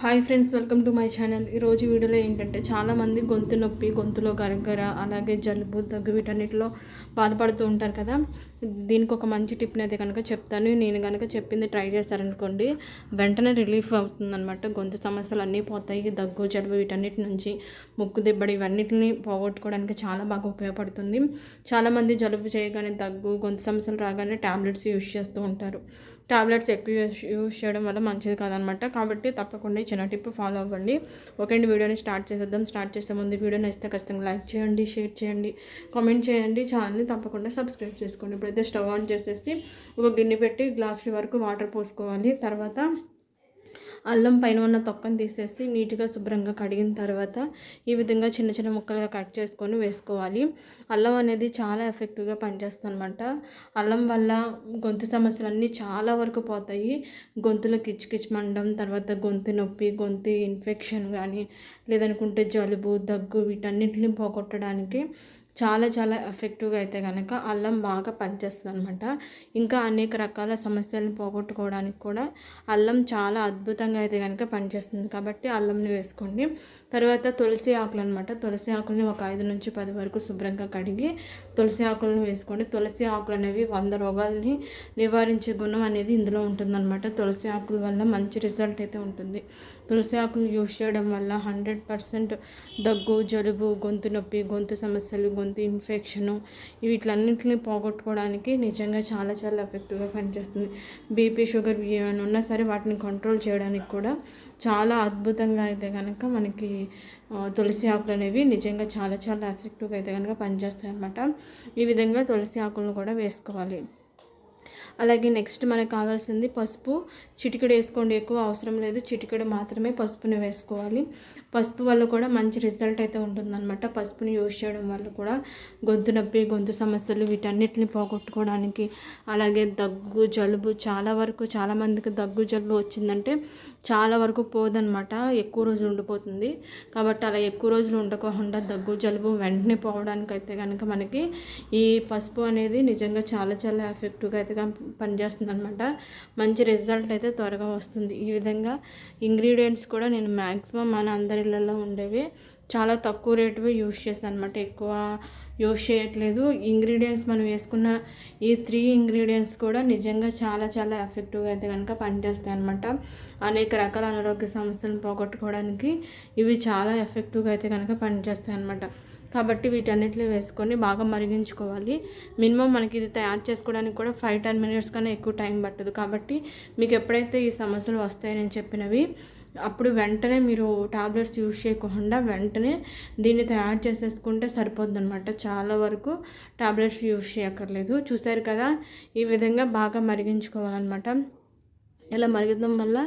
Hi friends welcome to my channel. ఈరోజు వీడియోలో ఏంటంటే చాలామంది గొంతు నొప్పి గొంతులో గరగర అలాగే జలుబు దగ్గు వీటన్నిటిలో బాధపడుతూ ఉంటారు కదా. దీనికి ఒక మంచి టిప్ని అయితే కనుక చెప్తాను. నేను కనుక చెప్పింది ట్రై చేస్తారనుకోండి వెంటనే రిలీఫ్ అవుతుందన్నమాట. గొంతు సమస్యలు అన్నీ పోతాయి దగ్గు జలుబు వీటన్నిటి నుంచి ముక్కు దిబ్బడి ఇవన్నిటిని పోగొట్టుకోవడానికి చాలా బాగా ఉపయోగపడుతుంది. చాలామంది జలుబు చేయగానే దగ్గు గొంతు సమస్యలు రాగానే ట్యాబ్లెట్స్ యూజ్ చేస్తూ ఉంటారు. టాబ్లెట్స్ ఎక్కువ యూస్ చేయడం వల్ల మంచిది కాదనమాట. కాబట్టి తప్పకుండా చిన్న టిప్ ఫాలో అవ్వండి. ఓకే వీడియోని స్టార్ట్ చేసేద్దాం. స్టార్ట్ చేసే ముందు వీడియోని నచ్చితే ఖచ్చితంగా లైక్ చేయండి షేర్ చేయండి కామెంట్ చేయండి. ఛానల్ని తప్పకుండా సబ్స్క్రైబ్ చేసుకోండి. ఇప్పుడైతే స్టవ్ ఆన్ చేసేసి ఒక గిన్నె పెట్టి గ్లాస్ వరకు వాటర్ పోసుకోవాలి. తర్వాత అల్లం పైన ఉన్న తొక్కను తీసేసి నీట్గా శుభ్రంగా కడిగిన తర్వాత ఈ విధంగా చిన్న చిన్న ముక్కలుగా కట్ చేసుకొని వేసుకోవాలి. అల్లం అనేది చాలా ఎఫెక్టివ్గా పనిచేస్తుంది అనమాట అల్లం వల్ల గొంతు సమస్యలు అన్నీ చాలా వరకు పోతాయి. గొంతులో కిచ్ మండడం తర్వాత గొంతు నొప్పి గొంతు ఇన్ఫెక్షన్ కానీ లేదనుకుంటే జలుబు దగ్గు వీటన్నిటిని పోగొట్టడానికి చాలా చాలా ఎఫెక్టివ్గా అయితే కనుక అల్లం బాగా పనిచేస్తుంది అనమాట ఇంకా అనేక రకాల సమస్యలను పోగొట్టుకోవడానికి కూడా అల్లం చాలా అద్భుతంగా అయితే కనుక పనిచేస్తుంది. కాబట్టి అల్లంని వేసుకోండి. తర్వాత తులసి ఆకులు అనమాట తులసి ఆకులని ఒక ఐదు నుంచి పది వరకు శుభ్రంగా కడిగి తులసి ఆకులను వేసుకోండి. తులసి ఆకులు అనేవి వంద రోగాలని నివారించే గుణం అనేది ఇందులో ఉంటుందన్నమాట. తులసి ఆకుల వల్ల మంచి రిజల్ట్ అయితే ఉంటుంది. తులసి ఆకులు యూజ్ చేయడం వల్ల హండ్రెడ్ పర్సెంట్ దగ్గు జలుబు గొంతు నొప్పి గొంతు సమస్యలు గొంతు ఇన్ఫెక్షను వీటిలన్నింటినీ పోగొట్టుకోవడానికి నిజంగా చాలా చాలా ఎఫెక్టివ్గా పనిచేస్తుంది. బీపీ షుగర్ ఏమైనా ఉన్నా సరే వాటిని కంట్రోల్ చేయడానికి కూడా చాలా అద్భుతంగా అయితే కనుక మనకి తులసి ఆకులు అనేవి నిజంగా చాలా చాలా ఎఫెక్టివ్గా అయితే కనుక పనిచేస్తాయి అన్నమాట ఈ విధంగా తులసి ఆకులను కూడా వేసుకోవాలి. అలాగే నెక్స్ట్ మనకు కావాల్సింది పసుపు. చిటికెడు వేసుకోండి ఎక్కువ అవసరం లేదు. చిటికెడు మాత్రమే పసుపుని వేసుకోవాలి. పసుపు వల్ల కూడా మంచి రిజల్ట్ అయితే ఉంటుందన్నమాట. పసుపుని యూజ్ చేయడం వల్ల కూడా గొంతు నొప్పి గొంతు సమస్యలు వీటన్నిటిని పోగొట్టుకోవడానికి అలాగే దగ్గు జలుబు చాలా వరకు చాలామందికి దగ్గు జలుబు వచ్చిందంటే చాలా వరకు పోదనమాట ఎక్కువ రోజులు ఉండిపోతుంది. కాబట్టి అలా ఎక్కువ రోజులు ఉండకోకుండా దగ్గు జలుబు వెంటనే పోవడానికి అయితే కనుక మనకి ఈ పసుపు అనేది నిజంగా చాలా చాలా ఎఫెక్టివ్గా అయితే పనిచేస్తుంది అనమాట మంచి రిజల్ట్ అయితే త్వరగా వస్తుంది. ఈ విధంగా ఇంగ్రీడియంట్స్ కూడా నేను మ్యాక్సిమం మన అందరి ఇళ్ళల్లో ఉండేవి. చాలా తక్కువ రేటువే యూస్ చేస్తాను అనమాట ఎక్కువ యూస్ చేయట్లేదు. ఇంగ్రీడియంట్స్ మనం వేసుకున్న ఈ త్రీ ఇంగ్రీడియంట్స్ కూడా నిజంగా చాలా చాలా ఎఫెక్టివ్గా అయితే కనుక పనిచేస్తాయి అనమాట అనేక రకాల అనారోగ్య సమస్యలను పోగొట్టుకోవడానికి ఇవి చాలా ఎఫెక్టివ్గా అయితే కనుక పనిచేస్తాయి అనమాట కాబట్టి వీటన్నిటిని వేసుకొని బాగా మరిగించుకోవాలి. మినిమం మనకి ఇది తయారు చేసుకోవడానికి కూడా ఫైవ్ టెన్ మినిట్స్ కన్నా ఎక్కువ టైం పట్టదు. కాబట్టి మీకు ఎప్పుడైతే ఈ సమస్యలు వస్తాయని చెప్పినవి అప్పుడు వెంటనే మీరు టాబ్లెట్స్ యూజ్ చేయకుండా వెంటనే దీన్ని తయారు చేసేసుకుంటే సరిపోద్ది అనమాట చాలా వరకు టాబ్లెట్స్ యూజ్ చేయక్కర్లేదు. చూసారు కదా? ఈ విధంగా బాగా మరిగించుకోవాలన్నమాట. ఇలా మరగడం వల్ల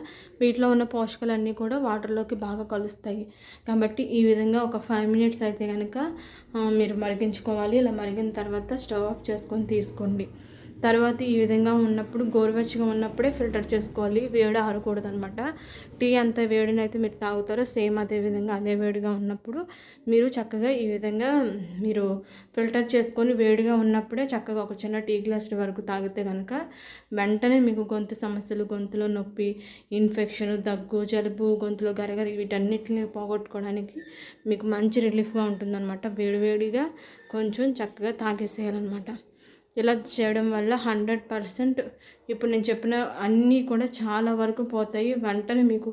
వీటిలో ఉన్న పోషకాలన్నీ కూడా వాటర్లోకి బాగా కలుస్తాయి. కాబట్టి ఈ విధంగా ఒక ఫైవ్ మినిట్స్ అయితే కనుక మీరు మరిగించుకోవాలి. ఇలా మరిగిన తర్వాత స్టవ్ ఆఫ్ చేసుకొని తీసుకోండి. తర్వాత ఈ విధంగా ఉన్నప్పుడు గోరువెచ్చగా ఉన్నప్పుడే ఫిల్టర్ చేసుకోవాలి. వేడి ఆరకూడదు అనమాట టీ అంత వేడినైతే మీరు తాగుతారో సేమ్ అదే విధంగా అదే వేడిగా ఉన్నప్పుడు మీరు చక్కగా ఈ విధంగా మీరు ఫిల్టర్ చేసుకొని వేడిగా ఉన్నప్పుడే చక్కగా ఒక చిన్న టీ గ్లాస్ వరకు తాగితే కనుక వెంటనే మీకు గొంతు సమస్యలు గొంతులో నొప్పి ఇన్ఫెక్షన్ దగ్గు జలుబు గొంతులో గరగరి వీటన్నిటిని పోగొట్టుకోవడానికి మీకు మంచి రిలీఫ్గా ఉంటుందన్నమాట వేడివేడిగా కొంచెం చక్కగా తాగేసేయాలన్నమాట ఇలా చేయడం వల్ల హండ్రెడ్ పర్సెంట్ ఇప్పుడు నేను చెప్పిన అన్నీ కూడా చాలా వరకు పోతాయి. వెంటనే మీకు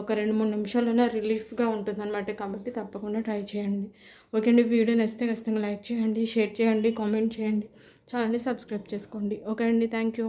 ఒక రెండు మూడు నిమిషాలైనా రిలీఫ్గా ఉంటుంది అనమాట కాబట్టి తప్పకుండా ట్రై చేయండి. ఓకే అండి వీడియో నచ్చితే ఖచ్చితంగా లైక్ చేయండి షేర్ చేయండి కామెంట్ చేయండి. ఛానల్ని సబ్స్క్రైబ్ చేసుకోండి. ఓకే అండి థ్యాంక్ యూ.